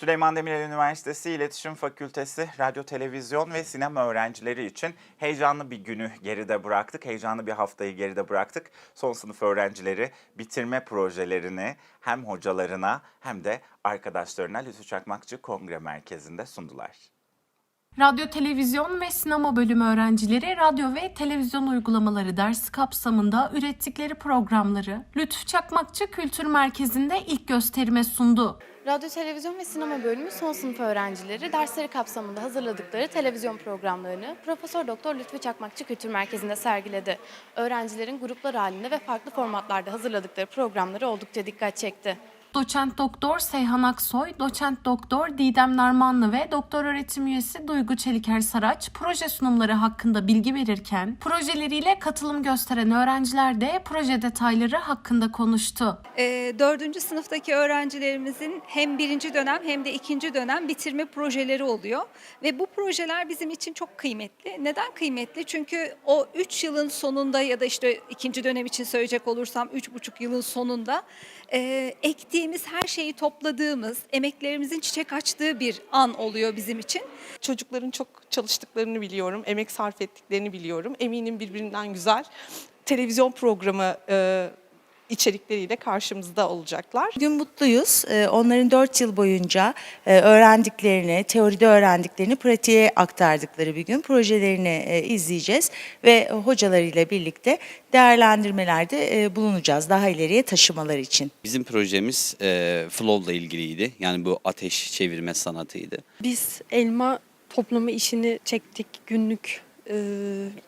Süleyman Demirel Üniversitesi İletişim Fakültesi Radyo, Televizyon ve Sinema öğrencileri için heyecanlı bir günü geride bıraktık. Heyecanlı bir haftayı geride bıraktık. Son sınıf öğrencileri bitirme projelerini hem hocalarına hem de arkadaşlarına Lütfü Çakmakçı Kongre Merkezi'nde sundular. Radyo, televizyon ve sinema bölümü öğrencileri radyo ve televizyon uygulamaları dersi kapsamında ürettikleri programları Lütfü Çakmakçı Kültür Merkezi'nde ilk gösterime sundu. Radyo, televizyon ve sinema bölümü son sınıf öğrencileri dersleri kapsamında hazırladıkları televizyon programlarını Profesör Doktor Lütfü Çakmakçı Kültür Merkezi'nde sergiledi. Öğrencilerin gruplar halinde ve farklı formatlarda hazırladıkları programları oldukça dikkat çekti. Doçent Doktor Seyhan Aksoy, Doçent Doktor Didem Narmanlı ve Doktor öğretim üyesi Duygu Çeliker Saraç proje sunumları hakkında bilgi verirken projeleriyle katılım gösteren öğrenciler de proje detayları hakkında konuştu. E, dördüncü sınıftaki öğrencilerimizin hem birinci dönem hem de ikinci dönem bitirme projeleri oluyor. Ve bu projeler bizim için çok kıymetli. Neden kıymetli? Çünkü o üç yılın sonunda ya da işte ikinci dönem için söyleyecek olursam üç buçuk yılın sonunda e, ektiğimiz her şeyi topladığımız, emeklerimizin çiçek açtığı bir an oluyor bizim için. Çocukların çok çalıştıklarını biliyorum, emek sarf ettiklerini biliyorum. Eminim birbirinden güzel televizyon programı e, içerikleriyle karşımızda olacaklar. Bugün mutluyuz. Ee, Onların 4 yıl boyunca e, öğrendiklerini, teoride öğrendiklerini pratiğe aktardıkları bir gün. Projelerini e, izleyeceğiz ve hocalarıyla birlikte değerlendirmelerde e, bulunacağız daha ileriye taşımaları için. Bizim projemiz flow ile ilgiliydi. Yani bu ateş çevirme sanatıydı. Biz elma toplama işini çektik günlük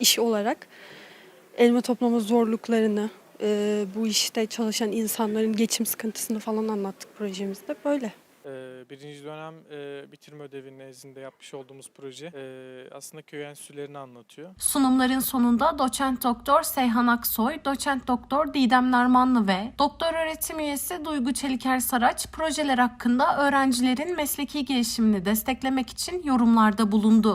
iş olarak. Elma toplama zorluklarını, e, bu işte çalışan insanların geçim sıkıntısını falan anlattık projemizde. Böyle. Ee, Birinci dönem e, bitirme ödevi nezdinde yapmış olduğumuz proje e, aslında köy enstitülerini anlatıyor. Sunumların sonunda doçent doktor Seyhan Aksoy, doçent doktor Didem Narmanlı ve doktor öğretim üyesi Duygu Çeliker Saraç projeler hakkında öğrencilerin mesleki gelişimini desteklemek için yorumlarda bulundu.